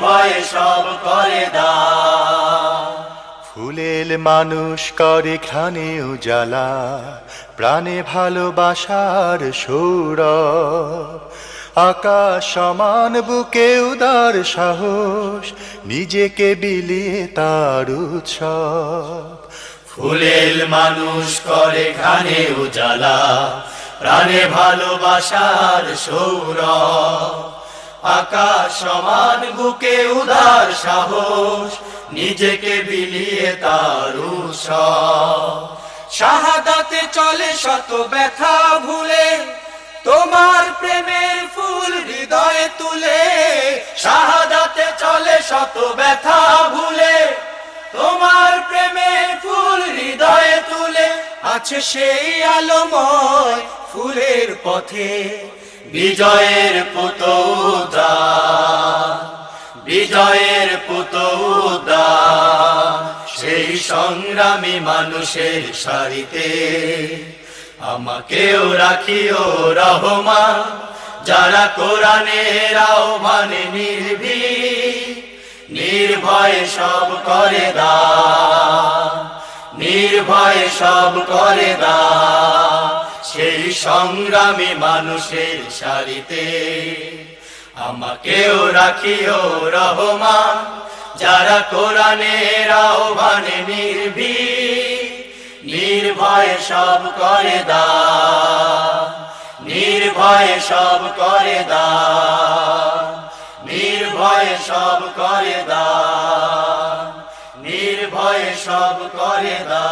নির্ভয়ে সব করে দা ফুলেল মানুষ করে ঘানে উজালা প্রাণে ভালোবাসার সৌর আকাশ সমান বুকে উদার সাহস নিজেকে বিলিয়ে তার উৎসব। ফুলেল মানুষ করে ঘানে উজালা প্রাণে ভালোবাসার সৌর আকাশ সমান, বুকে উদার সাহস, নিজেকে বিলিয়ে তার। শাহাদাতে চলে শত ব্যথা ভুলে, তোমার প্রেমের ফুল হৃদয়ে তুলে। শাহাদাতে চলে শত ব্যথা ভুলে, তোমার প্রেমের ফুল হৃদয়ে তুলে। আছে সেই আলোময় ফুলের পথে। বিজয়ের পুতৌদা বিজয়ের পুতৌদা। সেই সংগ্রামী মানুষের সারিতে আমাকেও রাখিও রহমান, যারা কোরআনের আহ্বানে নির্ভীক, নির্ভয়ে সব করে দা, নির্ভয়ে সব করে দা। সংগ্রামী মানুষের সারিতে। আমাকেও রাখিও রহমান, যারা কোরআনের আহ্বানে নির্ভীক, নির্ভয়ে সব করে দা, নির্ভয়ে সব করে দা, নির্ভয়ে সব করে দা, নির্ভয়ে সব করে দা।